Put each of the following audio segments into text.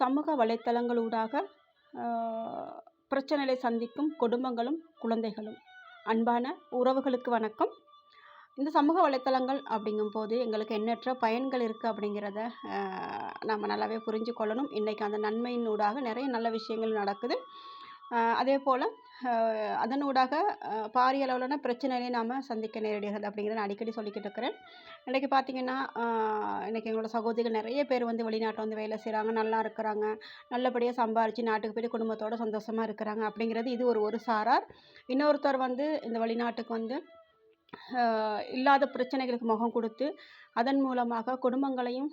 சமூக வலைத்தளங்களூடாக பிரச்சனைகளை சந்திக்கும் குடும்பங்களும் குழந்தைகளும். அன்பான உறவுகளுக்கு வணக்கம். இந்த சமூக வலைத்தளங்கள் அப்படிங்கும்போது எங்களுக்கு எண்ணற்ற பயன்கள் இருக்குது அப்படிங்கிறத நம்ம நல்லாவே புரிஞ்சு கொள்ளணும் இன்றைக்கி அந்த நன்மையினூடாக நிறைய நல்ல விஷயங்கள் நடக்குது. அதே போல் அதனூடாக பாரிய அளவிலான பிரச்சனைகளை நாம் சந்திக்க நேரிடுகிறது அப்படிங்கிறத நான் அடிக்கடி சொல்லிக்கிட்டு இருக்கிறேன். இன்றைக்கி பார்த்திங்கன்னா இன்றைக்கி எங்களோட சகோதரிகள் நிறைய பேர் வந்து வெளிநாட்டில் வந்து வேலை செய்கிறாங்க நல்லா இருக்கிறாங்க நல்லபடியாக சம்பாரித்து நாட்டுக்கு போய் குடும்பத்தோடு சந்தோஷமாக இருக்கிறாங்க அப்படிங்கிறது இது ஒரு ஒரு சாரார் இன்னொருத்தர் வந்து இந்த வெளிநாட்டுக்கு வந்து இல்லாத பிரச்சனைகளுக்கு முகம் கொடுத்து அதன் மூலமாக குடும்பங்களையும்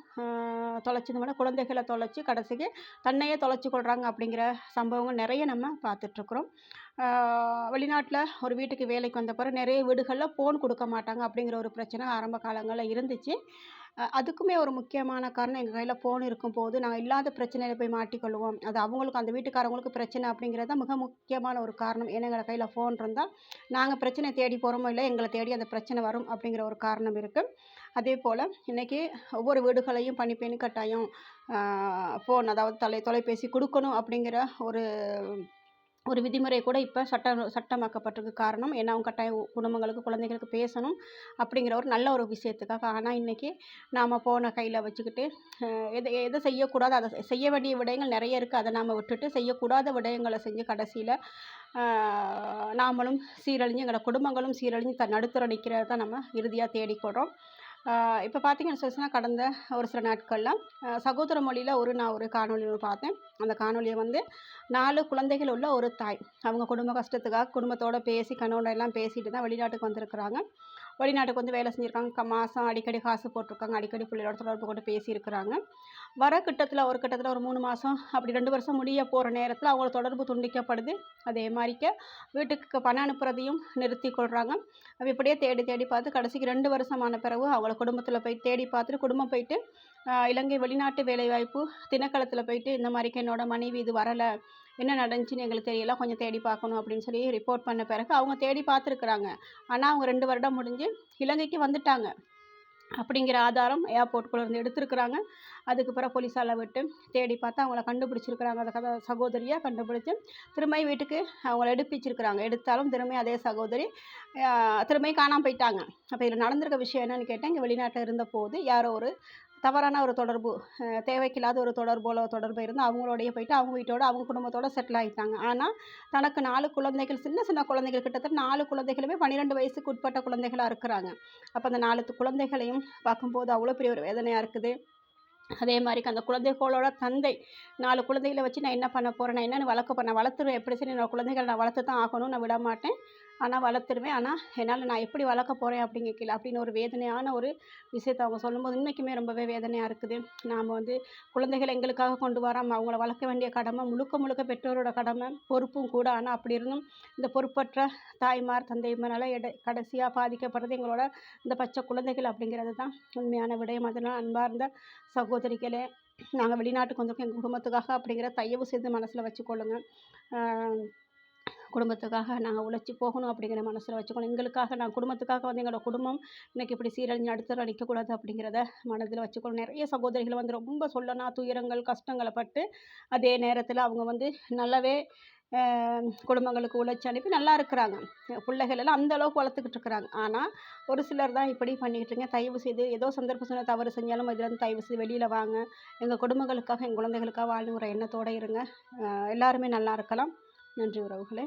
தொலைச்சது விட குழந்தைகளை தொலைச்சி கடைசிக்கு தன்னையே தொலைச்சி கொள்கிறாங்க அப்படிங்கிற சம்பவங்கள் நிறைய நம்ம பார்த்துட்ருக்குறோம். வெளிநாட்டில் ஒரு வீட்டுக்கு வேலைக்கு வந்த பிறகு நிறைய வீடுகளில் ஃபோன் கொடுக்க மாட்டாங்க அப்படிங்கிற ஒரு பிரச்சனை ஆரம்ப காலங்களில் இருந்துச்சு. அதுக்குமே ஒரு முக்கியமான காரணம் எங்கள் கையில் ஃபோன் இருக்கும்போது நாங்கள் இல்லாத பிரச்சனையில் போய் மாட்டிக்கொள்வோம். அது அவங்களுக்கு அந்த வீட்டுக்காரவங்களுக்கு பிரச்சனை அப்படிங்கிறது தான் மிக முக்கியமான ஒரு காரணம். ஏன்னா எங்கள் கையில் ஃபோன் இருந்தால் நாங்கள் பிரச்சனை தேடி போகிறோமோ இல்லை எங்களை தேடி அந்த பிரச்சனை வரும் அப்படிங்கிற ஒரு காரணம் இருக்குது அதே போல் இன்றைக்கி ஒவ்வொரு வீடுகளையும் பணிப்பெண் கட்டாயம் ஃபோன் அதாவது தொலை தொலைபேசி கொடுக்கணும் அப்படிங்கிற ஒரு ஒரு விதிமுறை கூட இப்போ சட்டம் சட்டமாக்கப்பட்டிருக்கு காரணம். ஏன்னா அவங்க கட்டாயம் குடும்பங்களுக்கு குழந்தைகளுக்கு பேசணும் அப்படிங்கிற ஒரு நல்ல ஒரு விஷயத்துக்காக. ஆனால் இன்றைக்கி நாம் ஃபோனை கையில் வச்சுக்கிட்டு எதை எதை செய்யக்கூடாது அதை செய்ய வேண்டிய விடயங்கள் நிறைய இருக்குது அதை நாம் விட்டுட்டு செய்யக்கூடாத விடயங்களை செஞ்சு கடைசியில் நாமளும் சீரழிஞ்சு எங்களோட குடும்பங்களும் சீரழிஞ்சு த நடுத்தர நிற்கிறத தான் நம்ம இறுதியாக தேடிக்கொள்கிறோம் இப்போ பார்த்தீங்கன்னு சொல்லிச்சுன்னா கடந்த ஒரு சில நாட்களில் சகோதர மொழியில் ஒரு நான் ஒரு காணொலி பார்த்தேன். அந்த காணொலியை வந்து நாலு குழந்தைகள் உள்ள ஒரு தாய். அவங்க குடும்ப கஷ்டத்துக்காக குடும்பத்தோடு பேசி கணவன் எல்லாம் பேசிட்டு தான் வெளிநாட்டுக்கு வந்திருக்கிறாங்க. வெளிநாட்டுக்கு வந்து வேலை செஞ்சுருக்காங்க. மாதம் அடிக்கடி காசு போட்டிருக்காங்க. அடிக்கடி பிள்ளையோட தொடர்பு கொண்டு பேசியிருக்கிறாங்க. வர கிட்டத்தில் ஒரு கிட்டத்தில் ஒரு மூணு மாதம் அப்படி ரெண்டு வருஷம் முடிய போகிற நேரத்தில் அவங்கள தொடர்பு துண்டிக்கப்படுது. அதே மாதிரிக்க வீட்டுக்கு பணம் அனுப்புறதையும் நிறுத்தி கொள்கிறாங்க இப்படியே தேடி தேடி பார்த்து கடைசிக்கு ரெண்டு வருஷமான பிறகு அவங்கள குடும்பத்தில் போய் தேடி பார்த்துட்டு குடும்பம் போயிட்டு இலங்கை வெளிநாட்டு வேலைவாய்ப்பு திணைக்களத்தில் போயிட்டு இந்த மாதிரிக்கு என்னோடய மனைவி இது வரலை. என்ன நடந்துச்சுன்னு எங்களுக்கு தெரியல. கொஞ்சம் தேடி பார்க்கணும் அப்படின்னு சொல்லி ரிப்போர்ட் பண்ண பிறகு அவங்க தேடி பார்த்துருக்குறாங்க. ஆனால் அவங்க ரெண்டு வருடம் முடிஞ்சு இலங்கைக்கு வந்துட்டாங்க. அப்படிங்கிற ஆதாரம் ஏர்போர்ட்குள்ளே இருந்து எடுத்துருக்குறாங்க. அதுக்கு பிறகு போலீஸால் விட்டு தேடி பார்த்து அவங்கள கண்டுபிடிச்சிருக்கிறாங்க. அந்த கதை சகோதரியாக கண்டுபிடிச்சி திரும்பி வீட்டுக்கு அவங்கள எடுப்பிச்சிருக்கிறாங்க. எடுத்தாலும் திரும்பி அதே சகோதரி திரும்பி காணாமல் போயிட்டாங்க. அப்போ இதில் நடந்திருக்க விஷயம் என்னென்னு கேட்டேன் இங்கே வெளிநாட்டில் இருந்த போது யாரோ ஒரு தவறான ஒரு தொடர்பு தேவைக்கில்லாத ஒரு தொடர்போல தொடர்பு இருந்து அவங்களோடைய போயிட்டு அவங்க வீட்டோட அவங்க குடும்பத்தோட செட்டில் ஆகிட்டாங்க ஆனால் தனக்கு நாலு குழந்தைகள் சின்ன சின்ன குழந்தைகள் கிட்டத்தட்ட நாலு குழந்தைகளுமே பன்னிரெண்டு வயசுக்கு உட்பட்ட குழந்தைகளாக இருக்கிறாங்க. அப்போ அந்த நாலு குழந்தைகளையும் பார்க்கும்போது அவ்வளோ பெரிய ஒரு வேதனையாக இருக்குது. அதே மாதிரி அந்த குழந்தைகளோட தந்தை நாலு குழந்தைகளை வச்சு நான் என்ன பண்ண போகிறேன் நான் என்னென்னு வளர்க்க போகிறேன் வளர்த்துருவேன் எப்படி சரி என்னோடய குழந்தைகளை நான் வளர்த்து தான் ஆகணும் நான் விட மாட்டேன் ஆனால் வளர்த்துருவேன். ஆனால் என்னால் நான் எப்படி வளர்க்க போகிறேன் அப்படிங்கல அப்படின்னு ஒரு வேதனையான ஒரு விஷயத்த அவங்க சொல்லும்போது இன்றைக்குமே ரொம்பவே வேதனையாக இருக்குது. நாம் வந்து குழந்தைகளை எங்களுக்காக கொண்டு வராமல் அவங்கள வளர்க்க வேண்டிய கடமை முழுக்க முழுக்க பெற்றோரோட கடமை பொறுப்பும் கூட. ஆனால் அப்படி இருந்தும் இந்த பொறுப்பற்ற தாய்மார் தந்தைமாரால் எடை கடைசியாக பாதிக்கப்படுறது எங்களோட இந்த பச்சை குழந்தைகள் அப்படிங்கிறது தான் உண்மையான விடயம். அதனால் அன்பார்ந்த சகோதரிகளே நாங்கள் வெளிநாட்டுக்கு வந்திருக்கோம். எங்கள் குடும்பத்துக்காக அப்படிங்கிற தயவு செய்து மனசில் வச்சுக்கொள்ளுங்க. குடும்பத்துக்காக நாங்கள் உழைச்சி போகணும் அப்படிங்கிற மனசில் வச்சுக்கணும். எங்களுக்காக நான் குடும்பத்துக்காக வந்து எங்களோட குடும்பம் இன்றைக்கி இப்படி சீரழிஞ்சு நடுத்தர நிற்கக்கூடாது அப்படிங்கிறத மனதில் வச்சுக்கணும். நிறைய சகோதரிகள் வந்து ரொம்ப சொல்லனா துயரங்கள் கஷ்டங்களை பட்டு அதே நேரத்தில் அவங்க வந்து நல்லாவே குடும்பங்களுக்கு உழைச்சி அனுப்பி நல்லா இருக்கிறாங்க. பிள்ளைகள் எல்லாம் அந்த அளவுக்கு வளர்த்துக்கிட்டு இருக்கிறாங்க. ஆனால் ஒரு சிலர் தான் இப்படி பண்ணிக்கிட்டுருங்க தயவு செய்து ஏதோ சந்தர்ப்ப சூழ்நிலை தவறு செஞ்சாலும் இதுலேருந்து தயவு செய்து வெளியில் வாங்க. எங்கள் குடும்பங்களுக்காக எங்கள் குழந்தைகளுக்காக வாழ்கிற எண்ணத்தோடு இருங்க. எல்லாருமே நல்லா இருக்கலாம். நன்றி உறவுகளே.